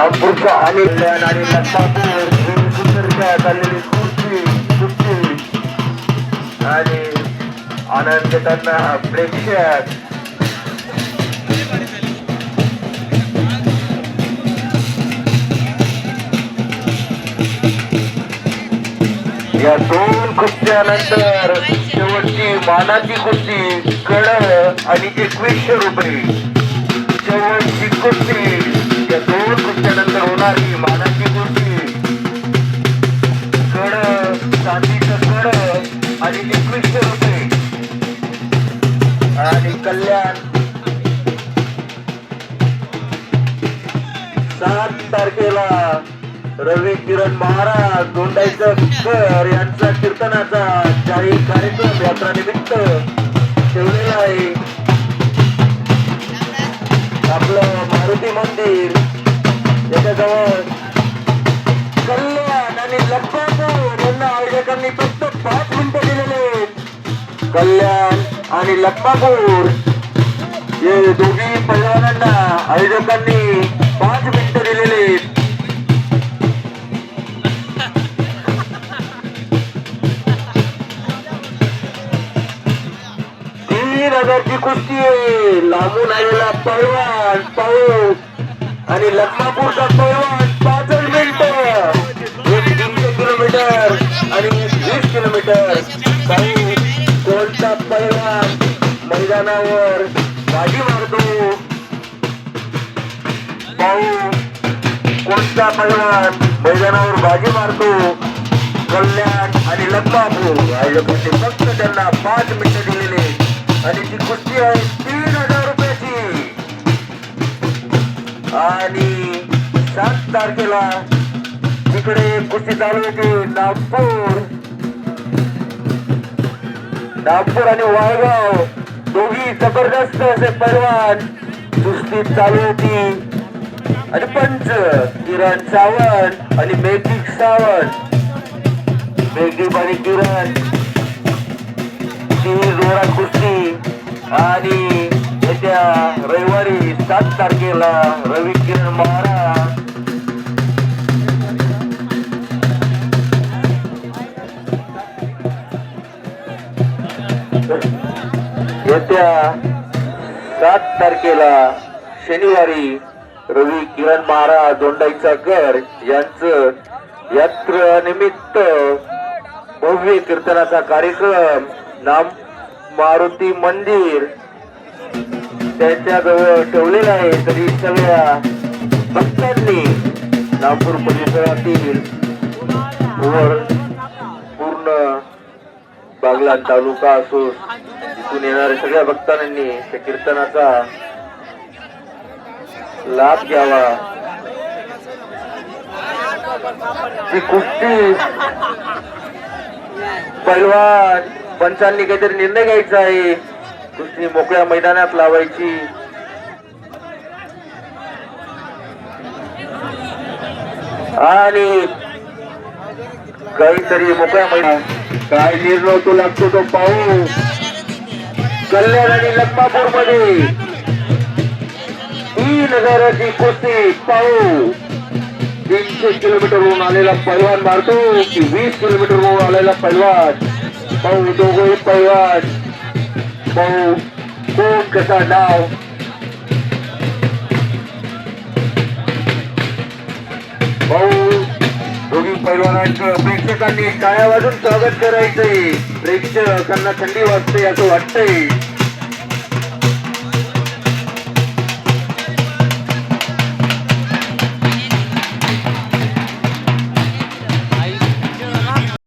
नागपूरच्या आणि कल्याण आणि चाललेली आणि आनंद देताना प्रेक्षक. या दोन कुस्त्यानंतर शेवटची मानाची कुस्ती कड आणि एकवीसशे रुपये. शेवटची कुस्ती. या दोन कुस्त्यानंतर होणारी मानाची कुस्ती कड चांदीचं कड आणि एकवीसशे रुपये आणि कल्याण. सात तारखेला रवी किरण महाराज गोंडाईचं कर यांचा कीर्तनाचा जाहीर कार्यक्रम यात्रा निमित्त ठेवलेला आहे. आपलं मारुती मंदिर. याच्याजवळ कल्याण आणि लक्ष्मापूर यांना आयोजकांनी फक्त पाच मिनिटं दिलेले आहेत कल्याण आणि लक्ष्मापूर हे दोघी पैलवानांना आयोजकांनी पाच मिनिटं दिलेले आहेत तीन हजारची कुस्ती आहे. लांबून आलेला पैलवान पाऊस. आणि लग्नापूरचा पैवान पाच मिनिट एक तीनशे किलोमीटर आणि वीस किलोमीटर. काही कोणता पैवान मैदानावर बाजी मारतो. पाहू कोणता पैवान मैदानावर बाजी मारतो. कल्याण आणि लग्नापूर आयोजकांनी फक्त त्यांना पाच मिनिटं दिलेले आणि ती कुस्ती आहे तीन आणि सात तारखेला तिकडे कुस्ती चालू होती नागपूर. नागपूर आणि वाळगाव दोघी जबरदस्त असे पैलवान. कुस्ती चालू होती आणि पंच किरण सावंत आणि मेघदीप सावंत. मेघदीप आणि किरण. ती जोरात कुस्ती. आणि येत्या रविवारी सात तारखेला रवी किरण महाराज. येत्या सात तारखेला शनिवारी रवी किरण महाराज दोंडाईचा घर यांचं यात्रेनिमित्त भव्य कीर्तनाचा कार्यक्रम नाम मारुती मंदिर त्याच्याजवळ ठेवलेला आहे. तरी सगळ्या भक्तांनी नागपूर परिसरातील वर पूर्ण बागला तालुका असो तिथून येणाऱ्या सगळ्या भक्तांनी त्या कीर्तनाचा लाभ घ्यावा. ती कुस्ती पैलवान पंचांनी काहीतरी निर्णय घ्यायचा आहे. दुसरी मोकळ्या मैदानात लावायची. आणि काहीतरी मोकळ्या मैदान. काय निर्णय तो लागतो तो पाहू. कल्याण आणि लखमापूरमध्ये तीन हजाराची कुस्ती पाहू. तीनशे किलोमीटरवरून आलेला पैलवान मारतो की वीस किलोमीटरवरून आलेला पैलवान. पाहू दोघे पैलवान. पाहू कोण कसा डाव भाऊ दोघी पैलवानांचं प्रेक्षकांनी टाळ्या वाजून स्वागत करायचंय प्रेक्षकांना थंडी वाजते असं वाटतंय